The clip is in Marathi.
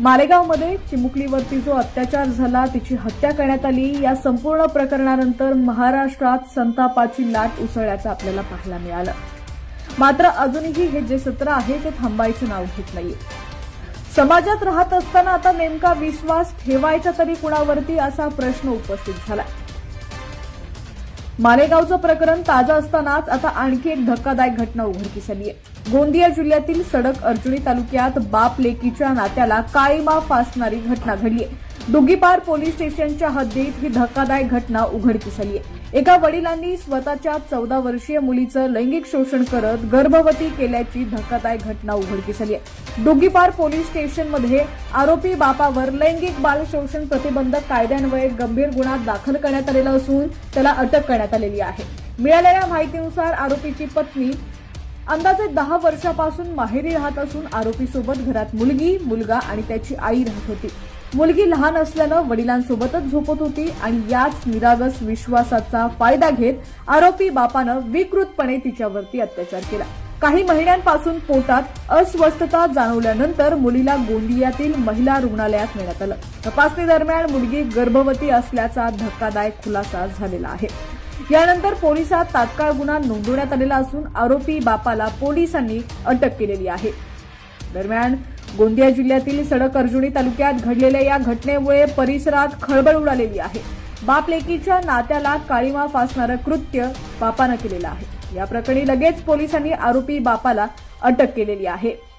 मालेगावमध्ये चिमुकलीवरती जो अत्याचार झाला तिची हत्या करण्यात आली या संपूर्ण प्रकरणानंतर महाराष्ट्रात संतापाची लाट उसळल्याचं आपल्याला पाहायला मिळालं. मात्र अजूनही हे जे सत्र आहे ते थांबायचं नाव घेत नाहीये. समाजात राहत असताना आता नेमका विश्वास ठेवायचा तरी कुणावरती असा प्रश्न उपस्थित झाला मालेगावचं प्रकरण ताजं असतानाच आता आणखी एक धक्कादायक घटना उघडकीस आली आहे गोंदिया जिल्ह्यातील सडक अर्जुनी तालुक्यात बाप लेकीच्या नात्याला काळीमा फासणारी घटना घडली आहे डुगीपार पोलीस स्टेशनच्या हद्दीत ही धक्कादायक घटना उघडकीस आली आहे. एका वडिलांनी स्वतःच्या चौदा वर्षीय मुलीचं लैंगिक शोषण करत गर्भवती केल्याची धक्कादायक घटना उघडकीस आली आहे. डुगीपार पोलीस स्टेशनमध्ये आरोपी बापावर लैंगिक बालशोषण प्रतिबंधक कायद्यान्वये गंभीर गुन्हा दाखल करण्यात आलेला असून त्याला अटक करण्यात आलेली आहे. मिळालेल्या माहितीनुसार आरोपीची पत्नी अंदाजे दहा वर्षापासून माहेरी राहत असून आरोपीसोबत घरात मुलगी मुलगा आणि त्याची आई राहत होती. मुलगी लहान असल्यानं वडिलांसोबतच झोपत होती आणि याच निरागस विश्वासाचा फायदा घेत आरोपी बापानं विकृतपणे तिच्यावरती अत्याचार केला. काही महिन्यांपासून पोटात अस्वस्थता जाणवल्यानंतर मुलीला गोंदियातील महिला रुग्णालयात नेण्यात आलं. तपासणी दरम्यान मुलगी गर्भवती असल्याचा धक्कादायक खुलासा झालेला आहे. यानंतर पोलिसात तात्काळ गुन्हा नोंदवण्यात आलेला असून आरोपी बापाला पोलिसांनी अटक केलेली आहे. दरम्यान गोंदिया जिल्ह्यातील सडक अर्जुनी तालुक्यात घडलेल्या या घटनेमुळे परिसरात खळबळ उडालेली आहे. बाप लेकीच्या नात्याला काळीमा फासणारं कृत्य बापानं केलेलं आहे. या प्रकरणी लगेच पोलिसांनी आरोपी बापाला अटक केलेली आहे.